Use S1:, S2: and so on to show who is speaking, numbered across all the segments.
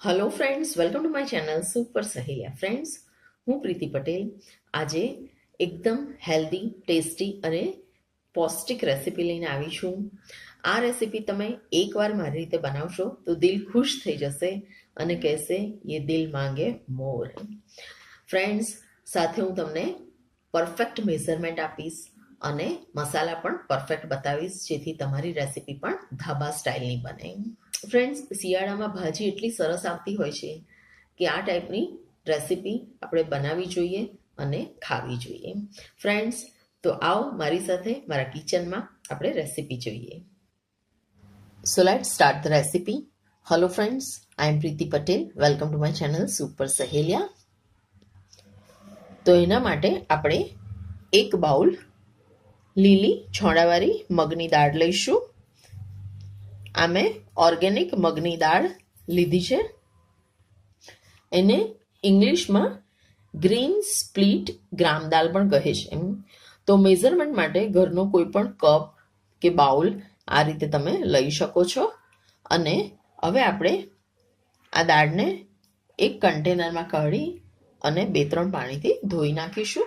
S1: Hello friends welcome to my channel super Saheliya friends હું પ્રીતિ પટેલ. આજે એકદમ હેલ્ધી ટેસ્ટી અને પૌષ્ટિક રેસીપી લઈને આવી છું. આ રેસીપી તમે એકવાર મારી રીતે બનાવશો તો દિલ ખુશ થઈ જશે અને કહેશે એ દિલ માંગે મોર. ફ્રેન્ડ્સ સાથે હું તમને પરફેક્ટ મેઝરમેન્ટ આપીશ અને મસાલા પણ પરફેક્ટ બતાવીશ, જેથી તમારી રેસીપી પણ ધાબા સ્ટાઇલની બને. ફ્રેન્ડ્સ શિયાળામાં ભાજી એટલી સરસ આવતી હોય છે કે આ ટાઈપની રેસીપી આપણે બનાવવી જોઈએ અને ખાવી જોઈએ. ફ્રેન્ડ્સ તો આવો મારી સાથે મારા કિચનમાં આપણે રેસીપી જોઈએ. So let start the recipe hello friends I am Preeti Patel welcome to my channel super Saheliya તો એના માટે આપણે એક બાઉલ લીલી છોડાવાળી મગની દાળ લઈશું. આ મેં ઓર્ગેનિક મગની દાળ લીધી છે. એને ઇંગ્લિશમાં ગ્રીન સ્પ્લિટ ગ્રામ દાળ પણ કહે છે એમ. તો મેઝરમેન્ટ માટે ઘરનો કોઈ પણ કપ કે બાઉલ આ રીતે તમે લઈ શકો છો. અને હવે આપણે આ દાળને એક કન્ટેનરમાં કાઢી અને બે ત્રણ પાણીથી ધોઈ નાખીશું.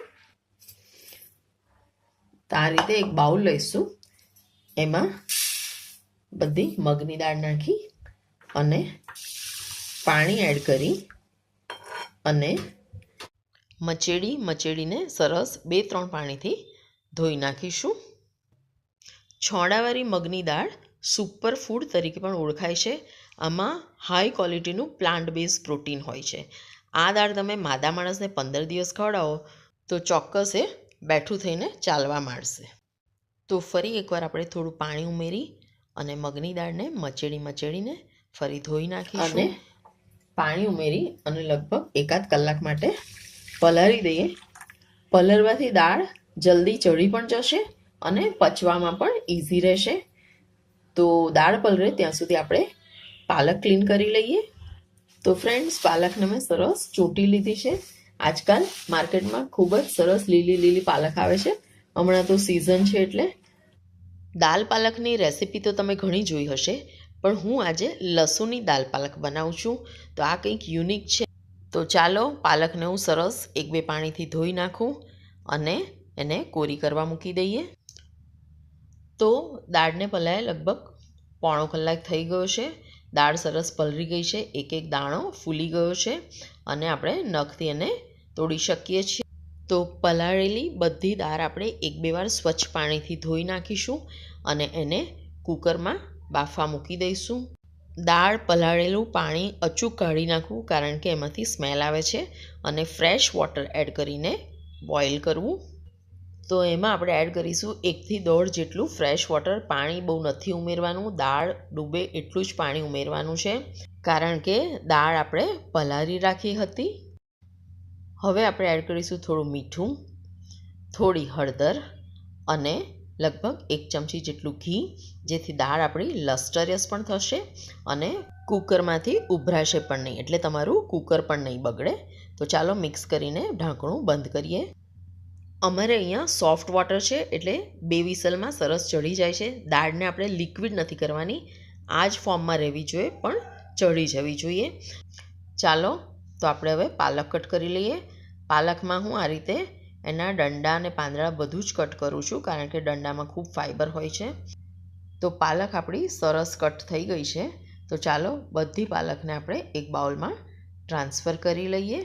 S1: તો આ રીતે એક બાઉલ લઈશું. એમાં બધી મગની દાળ નાખી અને પાણી એડ કરી અને મચેડી, મચેડીને સરસ બે, ત્રણ પાણીથી ધોઈ નાખીશું. છોડાવાળી મગની દાળ સુપર ફૂડ તરીકે પણ ઓળખાય છે. આમાં હાઈ ક્વોલિટીનું પ્લાન્ટ બેઝ પ્રોટીન હોય છે. આ દાળ તમે માદા માણસને પંદર દિવસ ખવડાવો તો ચોક્કસ એ બેઠું થઈને ચાલવા માંડશે. તો ફરી એકવાર આપણે થોડું પાણી ઉમેરી અને મગની દાળને મચેડી મચેડીને ફરી ધોઈ નાખી અને પાણી ઉમેરી અને લગભગ એકાદ કલાક માટે પલાળી દઈએ. પલળવાથી દાળ જલ્દી ચડી પણ જશે અને પચવામાં પણ ઇઝી રહેશે. તો દાળ પલળે ત્યાં સુધી આપણે પાલક ક્લીન કરી લઈએ. તો ફ્રેન્ડ્સ પાલકને મેં સરસ ચોંટી લીધી છે. આજકાલ માર્કેટમાં ખૂબ જ સરસ લીલી લીલી પાલક આવે છે. હમણાં તો સિઝન છે એટલે દાલ પાલકની રેસીપી તો તમે ઘણી જોઈ હશે, પણ હું આજે લસુણની દાલ પાલક બનાવું છું. તો આ કંઈક યુનિક છે. તો ચાલો પાલકને હું સરસ એક બે પાણીથી ધોઈ નાખું અને એને કોરી કરવા મૂકી દઈએ. તો દાળને પલાય લગભગ પોણો કલાક થઈ ગયો છે. દાળ સરસ પલરી ગઈ છે. એક એક દાણો ફૂલી ગયો છે અને આપણે નખથી એને તોડી શકીએ છીએ. તો પલાળેલી બધી દાળ આપણે એક બે વાર સ્વચ્છ પાણીથી ધોઈ નાખીશું અને એને કુકરમાં બાફા મૂકી દઈશું. દાળ પલાળેલું પાણી અચૂક કાઢી નાખવું કારણ કે એમાંથી સ્મેલ આવે છે અને ફ્રેશ વોટર એડ કરીને બોઇલ કરવું. તો એમાં આપણે એડ કરીશું એકથી દોઢ જેટલું ફ્રેશ વોટર. પાણી બહુ નથી ઉમેરવાનું. દાળ ડૂબે એટલું જ પાણી ઉમેરવાનું છે. કારણ કે દાળ આપણે પલાળી રાખી હતી. હવે આપણે એડ કરીશું થોડું મીઠું, થોડી હળદર અને લગભગ એક ચમચી જેટલું ઘી, જેથી દાળ આપણી લસ્ટરિયસ પણ થશે અને કૂકરમાંથી ઉભરાશે પણ નહીં. એટલે તમારું કૂકર પણ નહીં બગડે. તો ચાલો મિક્સ કરીને ઢાંકણું બંધ કરીએ. અમારે અહીંયા સોફ્ટ વોટર છે એટલે બે વિસલમાં સરસ ચડી જાય છે. દાળને આપણે લિક્વિડ નથી કરવાની. આ જ ફોર્મમાં રહેવી જોઈએ, પણ ચડી જવી જોઈએ. ચાલો, તો આપણે હવે પાલક કટ કરી લઈએ. પાલકમાં હું આ રીતે એના દંડા અને પાંદડા બધું જ કટ કરું છું, કારણ કે દંડામાં ખૂબ ફાઇબર હોય છે. તો પાલક આપણી સરસ કટ થઈ ગઈ છે. તો ચાલો બધી પાલકને આપણે એક બાઉલમાં ટ્રાન્સફર કરી લઈએ.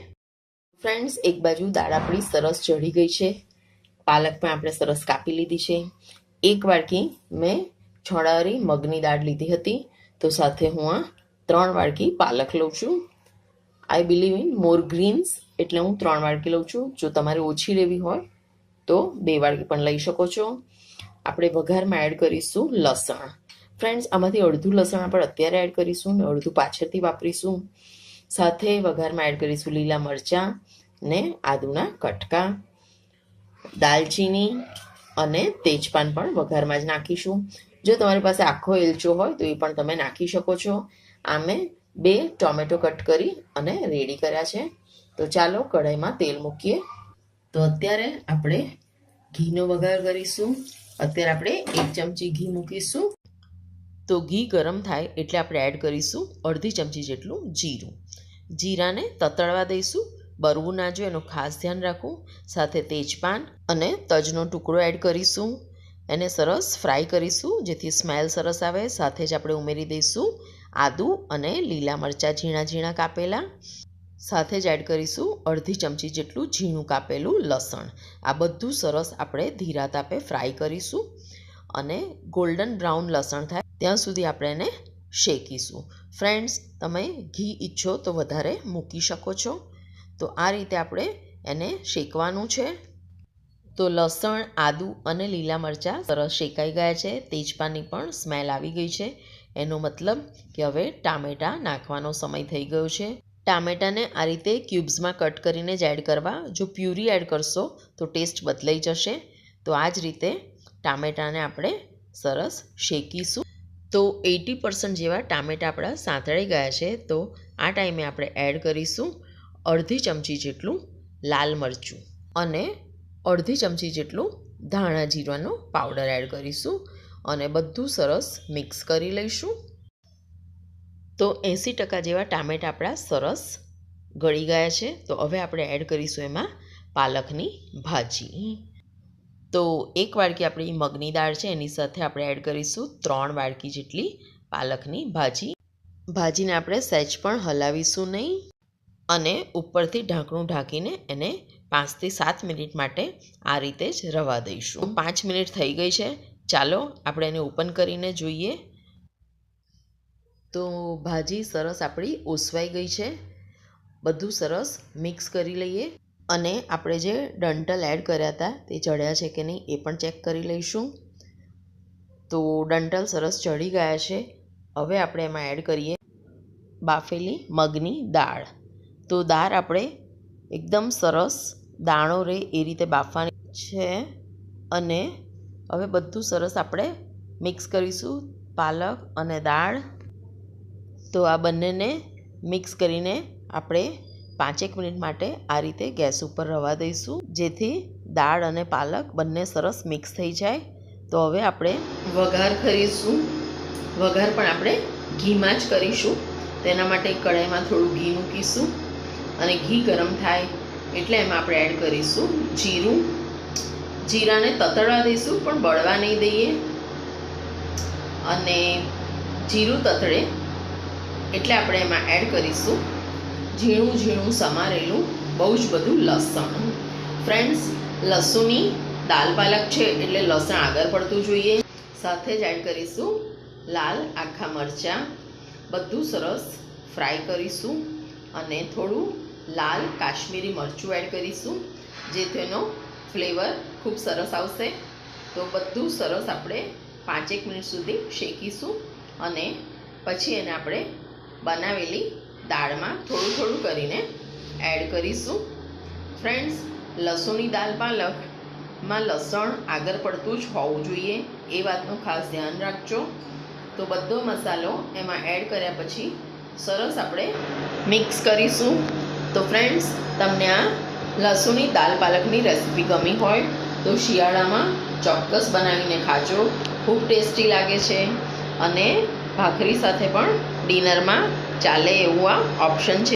S1: ફ્રેન્ડ્સ, એક બાજુ દાળ આપણી સરસ ચઢી ગઈ છે. પાલક પણ આપણે સરસ કાપી લીધી છે. એક વાડકી મેં છોડાવાળી મગની દાળ લીધી હતી. તો સાથે હું આ ત્રણ વાડકી પાલક લઉં છું. I believe in more greens એટલે હું ત્રણ વાડકી લઉં છું. જો તમારે ઓછી લેવી હોય, તો બે વાડકી પણ લઈ શકો છો. આપણે વઘારમાં એડ કરીશું લસણ. ફ્રેન્ડ્સ આમાંથી અડધું લસણ આપણે અત્યારે એડ કરીશું ને અડધું પાછળથી વાપરીશું. સાથે વઘારમાં એડ કરીશું લીલા મરચાં ને આદુના કટકા, દાલચીની અને તેજપાન પણ વઘારમાં જ નાખીશું. જો તમારી પાસે આખો એલચો હોય તો એ પણ તમે નાખી શકો છો. આમે બે ટોમેટો કટ કરી અને રેડી કર્યા છે. તો ચાલો કઢાઈમાં તેલ મૂકીએ. તો અત્યારે આપણે ઘીનો વઘાર કરીશું. અત્યારે આપણે એક ચમચી ઘી મૂકીશું. તો ઘી ગરમ થાય એટલે આપણે એડ કરીશું અડધી ચમચી જેટલું જીરું. જીરાને તતળવા દઈશું. બરવું ના જોઈએ, એનું ખાસ ધ્યાન રાખવું. સાથે તેજપાન અને તજનો ટુકડો એડ કરીશું. એને સરસ ફ્રાય કરીશું, જેથી સ્મેલ સરસ આવે. સાથે જ આપણે ઉમેરી દઈશું. આદું અને લીલા મરચાં ઝીણા ઝીણા કાપેલા. સાથે જ એડ કરીશું અડધી ચમચી જેટલું ઝીણું કાપેલું લસણ. આ બધું સરસ આપણે ધીરા તાપે ફ્રાય કરીશું અને ગોલ્ડન બ્રાઉન લસણ થાય ત્યાં સુધી આપણે એને શેકીશું. ફ્રેન્ડ્સ તમે ઘી ઈચ્છો તો વધારે મૂકી શકો છો. તો આ રીતે આપણે એને શેકવાનું છે. તો લસણ, આદું અને લીલા મરચાં સરસ શેકાઈ ગયા છે. તેજપાનની પણ સ્મેલ આવી ગઈ છે. એનો મતલબ કે હવે ટામેટાં નાખવાનો સમય થઈ ગયો છે. ટામેટાને આ રીતે ક્યુબ્સમાં કટ કરીને જ એડ કરવા. જો પ્યુરી એડ કરશો તો ટેસ્ટ બદલાઈ જશે. તો આ જ રીતે ટામેટાને આપણે સરસ શેકીશું. તો એટી પર્સન્ટ જેવા ટામેટા આપણા સાંતળાઈ ગયા છે. તો આ ટાઈમે આપણે એડ કરીશું અડધી ચમચી જેટલું લાલ મરચું અને અડધી ચમચી જેટલું ધાણા જીરાનો પાવડર એડ કરીશું. અને બધું સરસ મિક્સ કરી લઈશું. તો એંસી ટકા જેવા ટામેટા આપણા સરસ ગળી ગયા છે. તો હવે આપણે એડ કરીશું એમાં પાલકની ભાજી. તો એક વાડકી આપણી મગની દાળ છે. એની સાથે આપણે એડ કરીશું ત્રણ વાડકી જેટલી પાલકની ભાજી. ભાજીને આપણે સહેજ પણ હલાવીશું નહીં અને ઉપરથી ઢાંકણું ઢાંકીને એને પાંચથી સાત મિનિટ માટે આ રીતે જ રવા દઈશું. પાંચ મિનિટ થઈ ગઈ છે. ચાલો આપણે એને ઓપન કરીને જોઈએ. તો ભાજી સરસ આપણી ઓસવાઈ ગઈ છે. બધું સરસ મિક્સ કરી લઈએ અને આપણે જે ડંટલ એડ કર્યા હતા તે ચડ્યા છે કે નહીં એ પણ ચેક કરી લઈશું. તો ડંટલ સરસ ચડી ગયા છે. હવે આપણે એમાં એડ કરીએ બાફેલી મગની દાળ. તો દાળ આપણે એકદમ સરસ દાણો રહે એ રીતે બાફવાની છે અને હવે બધું સરસ આપણે મિક્સ કરીશું. પાલક અને દાળ. તો આ બંનેને મિક્સ કરીને આપણે પાંચેક મિનિટ માટે આ રીતે ગેસ ઉપર રવા દઈશું. જેથી દાળ અને પાલક બંને સરસ મિક્સ થઈ જાય. તો હવે આપણે વઘાર કરીશું. વઘાર પણ આપણે ઘીમાં જ કરીશું. તેના માટે કઢાઈમાં થોડું ઘી મૂકીશું. અને ઘી ગરમ થાય એટલે એમાં આપણે એડ કરીશું જીરું. જીરાને તતડવા દઈશું, પણ બળવા નહીં દઈએ. અને જીરું તતડે, એટલે આપણે એમાં એડ કરીશું ઝીણું ઝીણું સમારેલું, બહુ જ બધું લસણ. ફ્રેન્ડ્સ લસુની દાલ પાલક છે, એટલે લસણ આગળ પડતું જોઈએ. સાથે જ એડ કરીશું લાલ આખા મરચાં. બધું સરસ ફ્રાય કરીશું અને થોડું લાલ કાશ્મીરી મરચું એડ કરીશું જે તેનો ફ્લેવર ખૂબ સરસ આવશે. તો બધું સરસ આપણે પાંચેક મિનિટ સુધી શેકીશું અને પછી એને આપણે બનાવેલી દાળમાં થોડું થોડું કરીને એડ કરીશું. ફ્રેન્ડ્સ, લસણની દાળ પાલકમાં લસણ આગળ પડતું જ હોવું જોઈએ, એ વાતનું ખાસ ધ્યાન રાખજો. તો બધો મસાલો એમાં એડ કર્યા પછી સરસ આપણે મિક્સ કરીશું. તો ફ્રેન્ડ્સ, તમને આ લસુની દાલ પાલકની રેસીપી ગમી હોય તો શિયાળામાં ચોક્કસ બનાવીને ખાજો. ખૂબ ટેસ્ટી લાગે છે. અને ભાખરી સાથે પણ ડિનરમાં ચાલે એવું આ ઓપ્શન છે.